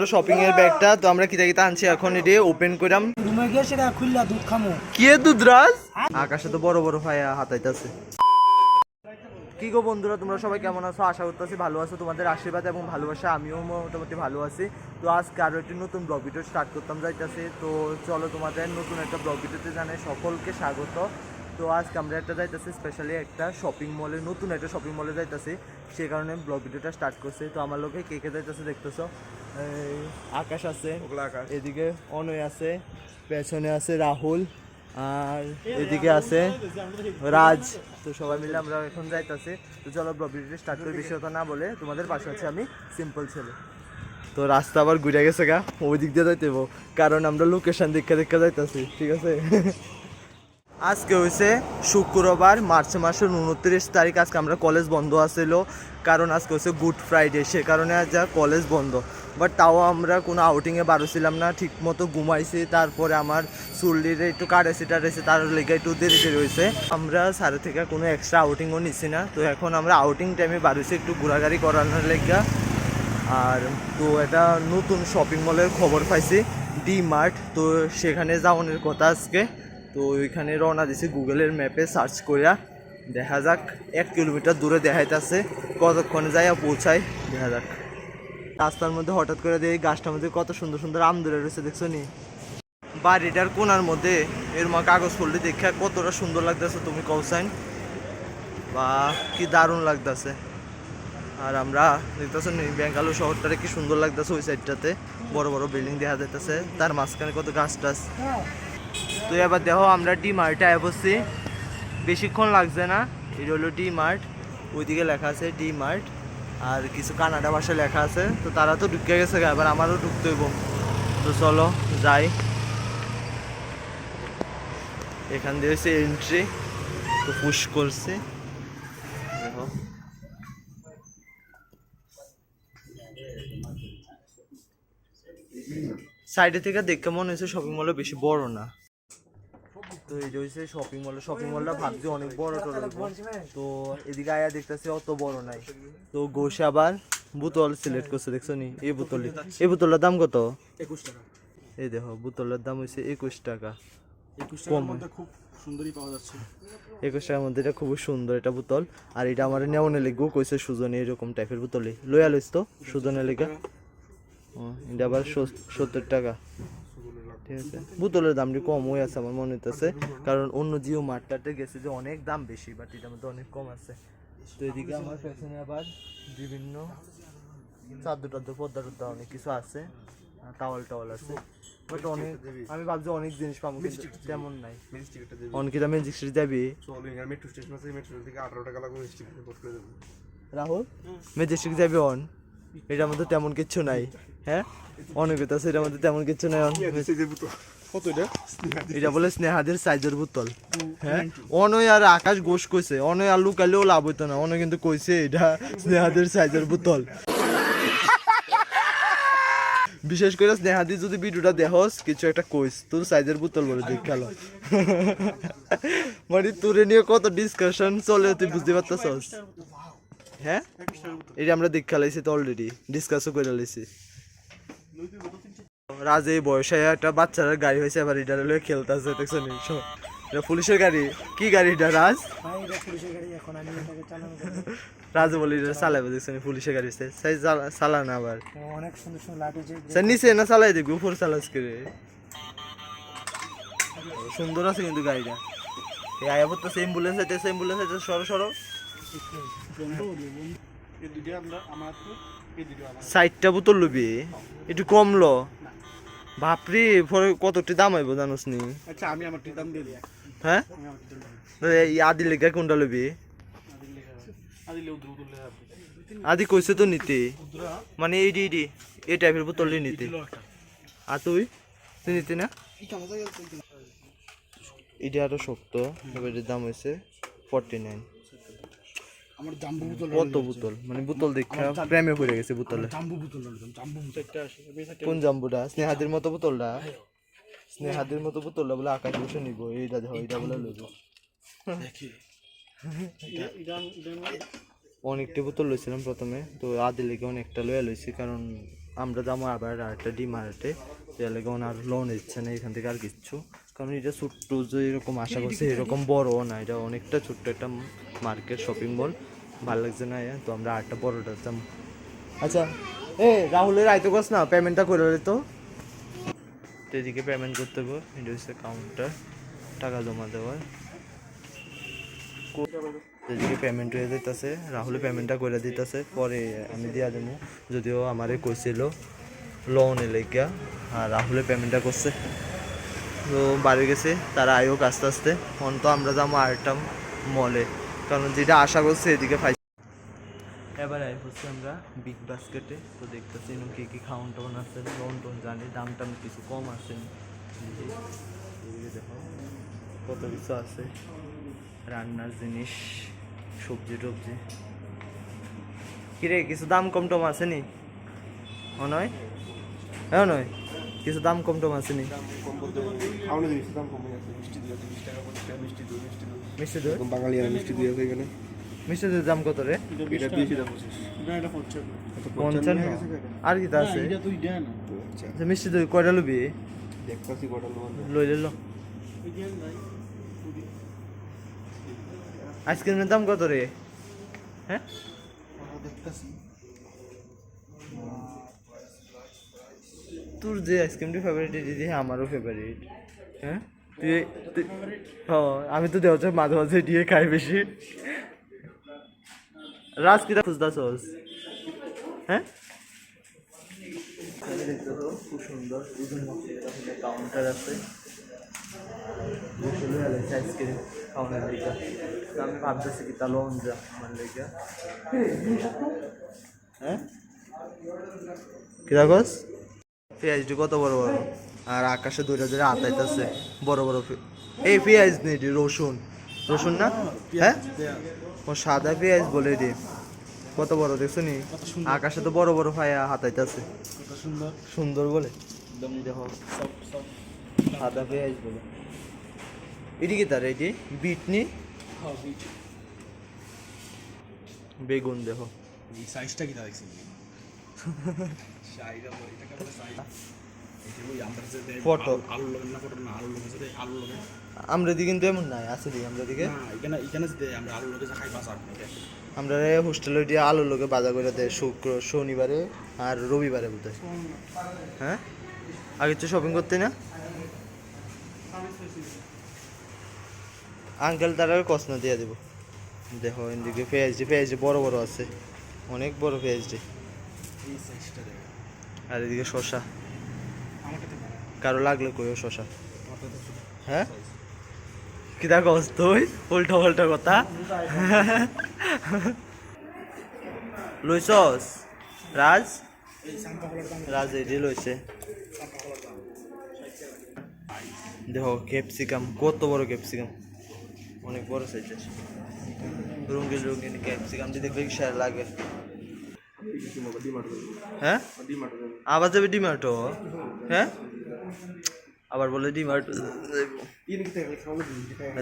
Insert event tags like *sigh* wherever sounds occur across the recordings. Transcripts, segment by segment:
আমরা শপিং এর ব্যাগটা তো আমরা কিতা কিতা আনছি এখন এটি ওপেন করাম রুমে গিয়ে সেটা খুললা দুধ খামো। কি এ দুধরাজ আকাশে তো বড় বড় ভাইয়া হাতাইতেছে। কি গো বন্ধুরা তোমরা সবাই কেমন আছো? আশা করতেছি ভালো আছো। তোমাদের আশীর্বাদ এবং ভালোবাসা আমিও মোটামুটি ভালো আছি। তো আজকে আরও একটি নতুন ব্লগ ভিডিও স্টার্ট করতাম যাইতেছি। তো চলো তোমাদের নতুন একটা ব্লগ ভিডিওতে জানাই সকলকে স্বাগত। তো আজকে আমরা একটা যাইতেছি স্পেশালি একটা শপিং মলে নতুন একটা শপিং মলে যাইতেছি। সেই কারণে ব্লগ ভিডিওটা স্টার্ট করছি। তো আমার লোকে কে কে যাইতেছে দেখতেছো? আকাশ আছে এদিকে অনয় আছে পেছনে আছে রাহুল আর এদিকে আছে রাজ। তো সবাই মিলে আমরা এখন যাইতেছি। তো চলো ভিডিওটা স্টার্ট করি বেশি কথা না বলে তোমাদের পাশে আছে আমি সিম্পল ছেলে। তো রাস্তা আবার ঘুরে গেছে গা ওই দিক দিয়ে যাইতে কারণ আমরা লোকেশন দেখে দেখে যাইতাছি ঠিক আছে? আজকে হয়েছে শুক্রবার, মার্চ মাসের উনত্রিশ তারিখ। আজকে আমরা কলেজ বন্ধ আছিল, কারণ আজকে হচ্ছে গুড ফ্রাইডে, সে কারণে আজ কলেজ বন্ধ। বাট তাও আমরা কোনো আউটিংয়ে বারোছিলাম না ঠিক মতো ঘুমাইছি, তারপরে আমার চুল্লির একটু কাটাইছি টাটাইছি তার লেগে একটু দেরি দেরি হয়েছে আমরা সাড়ে থেকে কোনো এক্সট্রা আউটিংও নিছি না, তো এখন আমরা আউটিং টাইমে বারোছি একটু ঘোরাঘুরি করানোর লেগা। আর তো এটা নতুন শপিং মলের খবর পাইছি, ডি মার্ট, তো সেখানে যাওয়ানোর কথা আজকে। তো ওইখানে রওনা দিছি গুগলের ম্যাপে সার্চ করিয়া দেখা যাক, এক কিলোমিটার দূরে দেখাইতেছে, কতক্ষণে যাইয়া পৌঁছায়, দেখা যাক। রাস্তার মধ্যে হঠাৎ করে দেখি গাছটার মধ্যে কত সুন্দর সুন্দর আম ধরে রয়েছে, দেখছ নি? বাড়িটার কোনার মধ্যে, এর মা কাগজ ফুলটি দেখে কতটা সুন্দর লাগতেছে, তুমি কৌসাইন বা, কি দারুণ লাগতেছে। আর আমরা দেখতেছেন বেঙ্গালুরু শহরটারে কি সুন্দর লাগতেছে ওই সাইডটাতে বড় বড় বিল্ডিং দেখা যাইতেছে, তার মাঝখানে কত গাছ টাছ তো এবার দেখো আমরা ডি মার্টে বসছি। বেশিক্ষণ লাগছে না এটা হলো ডি মার্ট ওইদিকে লেখা আছে ডি মার্ট আর কিছু কানাডা ভাষায় লেখা আছে। তো তারা তো ঢুকে গেছে এবার আমারও ঢুকতে হইব। তো চলো, যাই। এখান দিয়ে হচ্ছে এন্ট্রি তো পুশ করছে। দেখো। সাইডে থেকে দেখতে মনে হয়েছে শপিং মলও বেশি বড় না। তো এই যে হয়েছে শপিং মল শপিং মলটা ভাবছি অনেক বড় টড় তো এদিকে আয়া দেখতেছি অত বড় নাই। তো গোসে আবার বোতল সিলেক্ট করছে দেখছ নি? এই বোতল এই বোতলটার দাম কত? একুশ টাকা। এই দেখো বোতলের দাম হয়েছে একুশ টাকা। একুশ কম। টাকার মধ্যে খুব সুন্দরই পাওয়া যাচ্ছে। একুশ টাকার মধ্যে এটা খুব সুন্দর এটা বোতল। আর এটা আমার নেওয়ানে লিখব কইছে সুজনে এরকম টাইপের বোতলে লইয়া লইস তো সুজনে ও, এটা আবার সত্তর টাকা। ঠিক আছে। বোতলের দামটি কম হয়ে আছে আমার মনে হইতেছে। কারণ অন্য জিও মার্টটাতে গেছে যে অনেক দাম বেশি বাট এটার মধ্যে অনেক কম আছে। তো এদিকে আমার পেছনে আবার বিভিন্ন চাদ্দর টাদ্দর পদ্মা টদ্দা অনেক কিছু আছে টাওয়াল টাওয়াল আছে। বাট অনেক আমি ভাবছি অনেক জিনিস পাবো কিন্তু তেমন নাই। মিষ্টিটা দেবে। অনেক দামে জিক্সির যাবি? মেট্রো স্টেশন আছে মেট্রো থেকে আঠারো টাকা লাগবে রাহুল মেজেস্টিক যাবি অন? এটার মধ্যে তেমন কিচ্ছু নাই। হ্যাঁ? অনেক আছে এটার মধ্যে তেমন কিচ্ছু নাই। এটা? বলে স্নেহাদের সাইজের বোতল। হ্যাঁ? অনয় আর আকাশ ঘোষ কইছে। অনয় আর লুকালেও লাভ হইতো না। অনয় কিন্তু কইছে এটা স্নেহাদের সাইজের বোতল। বিশেষ করে স্নেহাদি যদি ভিডিওটা দেখস কিছু একটা কইস। তোর সাইজের বোতল বলে দেখাল মানে তোরে নিয়ে কত ডিসকাশন চলে তুই বুঝতে পারতেছস? হ্যাঁ? এটা আমরা দেখা লাইছি তো অলরেডি ডিসকাসও করে লাইছি। রাজ এই বয়সে একটা বাচ্চার গাড়ি হয়েছে, এবার এটা লয়ে খেলতেছে, দেখছ নি? এটা পুলিশের গাড়ি। কি গাড়ি এটা, রাজ। রাজ বলি এটা চালাবে, দেখছ পুলিশের গাড়ি হয়েছে। সাই চালা না আবার। অনেক সুন্দর সুন্দর আছে স্যার, নিচে না চালাই দেখবি, উপর চালাস করে সুন্দর আছে কিন্তু গাড়িটা। এই আয়া বলতেছে অ্যাম্বুলেন্স আছে অ্যাম্বুলেন্স আছে সরো সরো। এই এই ষাটটা বোতল লবি? একটু কমলো বাপরে পরে কতটি দাম হইব জানোস নি? আচ্ছা আমি আমার দাম দিয়ে দিই। হ্যাঁ? এই আদি লেগা কোনটা লবি? আদি লে কইছে তো নিতে। মানে এইডি এইডি এই টাইপের বোতলই নিতে। আর তুই? তুই নিতে না? এটা আরও শক্ত এটার দাম হয়েছে ফর্টি নাইন আমার জাম্বু বোতল কত বোতল? মানে বোতল দেখা প্রেমে পড়ে গেছে বোতলে। জাম্বু বোতল জাম্বু বোতল। একটা আসে কোন জাম্বুটা? স্নেহাদের মতো বোতলটা? স্নেহাদের মতো বোতলটা বলে আকাশ বসে নিব এইটা দেখো এইটা বলে লইব। দেখি। অনেকটা বোতল লইছিলাম প্রথমে তো আদি লেগে অনেকটা লইয়া লইছি কারণ আমরা যাব আবার আরেকটা ডি মার্টে তাহলে কেমন আর লোন দিচ্ছে না এখান থেকে আর কিচ্ছু কারণ এটা ছোট্ট যে এরকম আশা করছে এরকম বড় না এটা অনেকটা ছোট্ট একটা মার্কেট শপিং মল ভালো লাগছে না তো আমরা আরেকটা বড়টা যাম আচ্ছা এ রাহুলের আইতো কস না পেমেন্টটা করে দিত তো। এদিকে পেমেন্ট করতে হবে এটা হচ্ছে কাউন্টার টাকা জমা দেওয়ার। এদিকে পেমেন্ট হয়ে দিতেছে রাহুল পেমেন্টটা করে দিতেছে পরে আমি দিয়া দেবো যদিও আমারে কইছিল লোন লেগা আর রাহুলে পেমেন্টটা করছে। তো বাড়ি গেছে, তারা আয়োগ আস্তে আস্তে। এখন তো আমরা যাব আরেকটা মলে কারণ যেটা আশা করছে এদিকে পাই এবার আই হচ্ছে আমরা বিগ বাস্কেটে তো দেখতেছি কী কী খাওয়ান টাউন আছে, লোন টোন জানি, দাম টাম কিছু কম আছে। দেখো, কত কিছু আছে। রান্নার জিনিস, সবজি টবজি। কিরে, কিছু দাম কম টম আছে নি? ও নয় হ্যাঁ নয় কিছু দাম কম টম আছে নি? মিষ্টি মিষ্টি দই মিষ্টি দই। মিষ্টি দই? এরকম বাঙালি আর মিষ্টি দই আছে এখানে। মিষ্টি দই দাম কত রে? এটা দিয়েছি দাম পঁচিশ। এটা এটা পড়ছে কত পঞ্চান্ন নিয়ে গেছে কেটে? আর কি আছে? এটা তুই দেন। তো আচ্ছা আচ্ছা, মিষ্টি দই কয়টা লবি? দেখতেছি কটা লোন লইলে লো আইসক্রিমের দাম কত রে? হ্যাঁ? দেখতেছি। তোর যে আইসক্রিমটি ফেভারিট দিদি আমারও ফেভারিট হ্যাঁ? তুই হ্যাঁ আমি তো দেওয়া মাঝে মাঝে দিয়ে খাই বেশি। রাজ কিরা খুঁজতাছস হ্যাঁ? খুব সুন্দর কাউন্টার আছে। আইসক্রিম খাওয়ানোর লিগা আমি ভাবতেছি কি তা লোন যা আমার লিগা। হ্যাঁ? কিরা পেঁয়াজটি কত বড় বড়? আর আকাশে দূরে দূরে আতাইতেছে বড় বড় এই পেঁয়াজ নেই রসুন। রসুন না? হ্যাঁ? ও সাদা পেঁয়াজ বলে রে। কত বড় দেখছ নি? আকাশে তো বড় বড় ফায়া হাতাইতেছে কত সুন্দর। সুন্দর বলে? একদম দেখো সব সব সাদা পেঁয়াজ বলে। এটি কি তার? এটি বিট নি? হবে বেগুন দেখো। এই সাইজটা কি দেখছি? *laughs* আমরা যে দেই আলু লগে না ফটো না আলু লগে যে আলু লগে আমরা দিকে কিন্তু এমন নাই আছে দি আমরা দিকে এখানে এখানে যে আমরা আলু লগে খাই বাসা আমরা হোস্টেলে দিয়ে আলু লোকে বাজার করে দেয় শুক্র শনিবারে আর রবিবারে বোধ হ্যাঁ? আগে তো শপিং করতে না? আঙ্কেল তারা কসনা দিয়ে দেবো। দেখো এদিকে পেঁয়াজটি পেঁয়াজটি বড় বড় আছে। অনেক বড় পেঁয়াজটি এই সাইজটা দেই আর এদিকে শশা কারও লাগলে কইও শশা হ্যাঁ? কিতা কস তুই? উল্টা পাল্টা কথা। লইছস রাজ? রাজ এটি লইছে। দেখো ক্যাপসিকাম কত বড় ক্যাপসিকাম। অনেক বড় সাইজ আছে রঙিন রঙিন ক্যাপসিকামটি দেখবে কি সার লাগে। হ্যাঁ? আবার যাবে ডিমাটো হ্যাঁ? আবার বলে ডিমাটো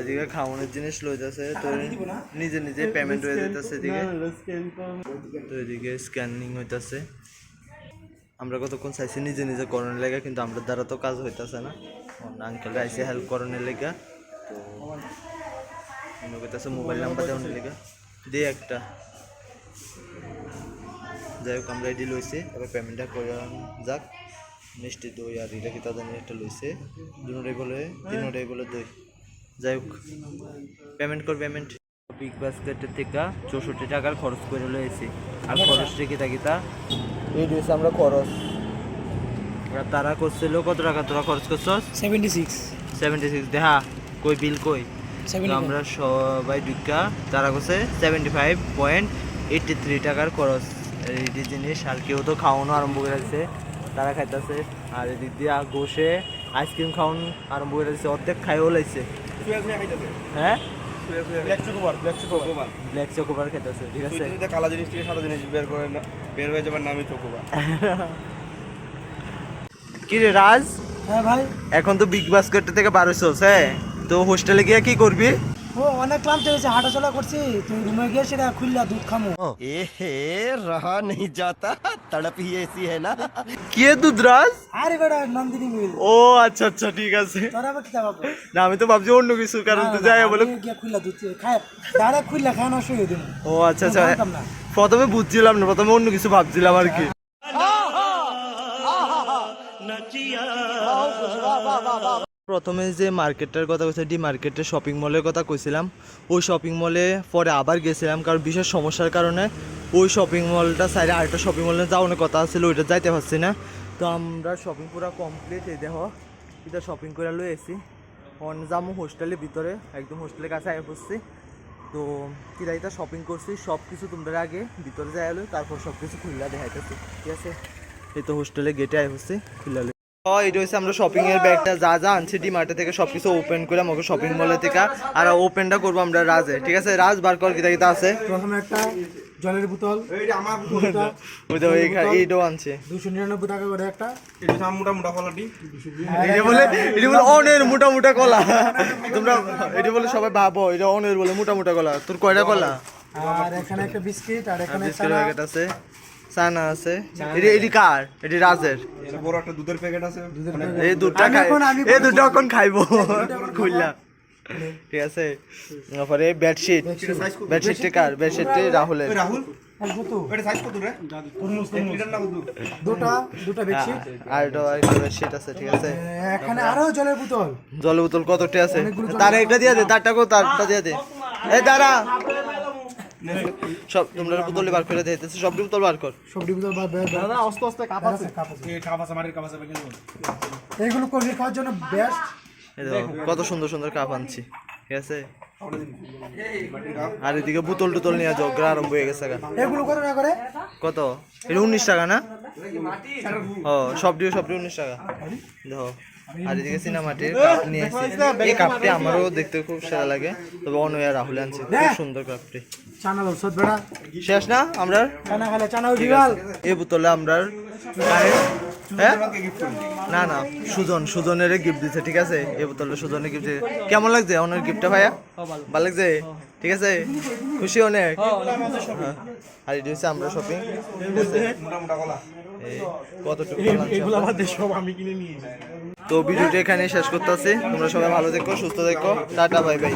এদিকে খাওয়ানোর জিনিস লইতেছে, তো নিজে নিজে পেমেন্ট হয়ে যেতেছে এদিকে। তো এদিকে স্ক্যানিং হইতাছে। আমরা কতক্ষণ চাইছি নিজে নিজে করানোর লেগে, কিন্তু আমরা দ্বারা তো কাজ হইতাছে না। আঙ্কেল আইসে হেল্প করানোর লেগে। তো মনে মোবাইল নাম্বার দেওয়ার লেগে। দিয়ে একটা। যাই হোক আমরা এটি লইছি। এবার পেমেন্টটা করে যাক। মিষ্টি দই আর এটা কি তাদের একটা লইছে? দুটাই বলে তিনটাই বলে দই। যাই হোক পেমেন্ট কর পেমেন্ট বিগ বাস্কেটের থেকে চৌষট্টি টাকার খরচ করে লয়েছি আর খরচটা কিতা কিতা? এই দিয়েছে আমরা খরচ। তারা করছিল কত টাকা তোরা খরচ করছস? সেভেন্টি সিক্স সেভেন্টি সিক্স দেখা কই? বিল কই আমরা সবাই ঢুকা তারা করছে seventy five point eighty three টাকার খরচ। এই জিনিস আর কেউ তো খাওয়ানো আরম্ভ করে দিচ্ছে তারা খাইতেছে। আর এদিক দিয়ে বসে আইসক্রিম খাওয়ানো আরম্ভ করে দিচ্ছে অর্ধেক খাইও লাইছে। হ্যাঁ? Black chocobar black chocobar black chocobar খাইতেছে ঠিক আছে? কালা জিনিস থেকে সাদা জিনিস বের করে না বের হয়ে যাবার নামই চকোবার কি রে রাজ? হ্যাঁ ভাই। এখন তো বিগ বাস্কেট থেকে বার হ্যাঁ? তো হোস্টেলে গিয়ে কি করবি? ও অনেক করছি খুললা দুধ হে নেই কে আরে নন্দিনী ও আচ্ছা আচ্ছা ঠিক আছে আমি তো ভাবছি অন্য কিছু কারণ বলে খায় খুললা খায় দিন ও আচ্ছা আচ্ছা প্রথমে বুঝছিলাম না প্রথমে অন্য কিছু ভাবছিলাম আর কি প্রথমে যে মার্কেটটার কথা কইছে ডি মার্কেটের শপিং মলের কথা কইছিলাম। ওই শপিং মলে পরে আবার গেছিলাম কারণ বিশেষ সমস্যার কারণে ওই শপিং মলটা সাইডে আরেকটা শপিং মলে যাওয়ার কথা ছিল ওইটা যাইতে পারছি না। তো আমরা শপিং পুরো কমপ্লিট এই দেখো, এটা শপিং করে লই এসি। অন যাব হোস্টেলের ভিতরে, একদম হোস্টেলের কাছে আগে পড়ছি। তো কিরাইতা শপিং করছি সব কিছু তোমরা আগে ভিতরে যাই তারপর সব কিছু খুললা দেখাইতেছি। ঠিক আছে? এই তো হোস্টেলে গেটে আই হচ্ছে খুললা এটা হচ্ছে আমরা শপিং এর ব্যাগটা যা যা আনছি ডি মার্টে থেকে সবকিছু ওপেন করে আমাকে শপিং মলে থেকে। আর ওপেনটা করব আমরা রাজে ঠিক আছে? রাজ বার কর কিতা কিতা আছে? প্রথমে একটা জলের বোতল এইটা আমার বুঝটা ওই তো এইটাও আনছে। দুশো নিরানব্বই টাকা করে একটা। এটা আমার মোটা মোটা কলাটি এটা বলে এটা বলে অনের মোটা মোটা কলা। তোমরা এটা বলে সবাই ভাবো এটা অনের বলে মোটা মোটা কলা। তোর কয়টা কলা? আর এখানে একটা বিস্কিট আর এখানে বিস্কুটের প্যাকেট আছে। সানা আছে। এটি এটি কার? এটি রাজের। বড় একটা দুধের প্যাকেট আছে। এই দুধটা খাই এই দুধটা এখন খাইবো। খুললা। ঠিক আছে? তারপরে বেডশিট বেডশিটটি কার? বেডশিটটি রাহুলের। রাহুল? বেডশিট বেডশিট জলের বোতল। কতটি আছে? তার একটা দিয়ে দে তারটা কো তারটা দিয়ে দে। এই দাঁড়া। সব তোমরা বোতলে বার করে দিতেছে সব বোতল বার কর। বোতল বা বে- বে- আস্তে আস্তে কাপ আছে, কাপ আছে। এই কাপ আছে মাটির কাপ আছে এইগুলো খাওয়ার জন্য বেস্ট কত সুন্দর সুন্দর কাপ আনছি। ঠিক আছে? আর এদিকে বোতল টোতল নিয়ে ঝগড়া আরম্ভ হয়ে গেছে গা। এগুলো কত টাকা করে? কত? এটা উনিশ টাকা না? ও সব দিয়ে সব দিয়ে উনিশ টাকা। দেখো। আর এদিকে সিনেমাটির কাপ নিয়ে এসেছি। এই কাপটি আমারও দেখতে খুব সেরা লাগে। তবে অনয়া রাহুল আনছে খুব সুন্দর কাপটি শেষ না আমরা চানা খেলে চানা বিবাল এই বোতলে আমরা হ্যাঁ? না না সুজন সুজনের গিফট দিচ্ছে ঠিক আছে? এ বোতলটা সুজনের গিফট দিচ্ছে কেমন লাগছে অনেক গিফটটা ভাইয়া? ভালো লাগছে? ঠিক আছে? খুশি অনেক? হ্যাঁ। আর এটা হচ্ছে আমরা শপিং কতটুকু সব আমি কিনে নিয়ে তো ভিডিওটি এখানে শেষ করতেছি। তোমরা সবাই ভালো থেকো সুস্থ থেকো। Tata bye bye.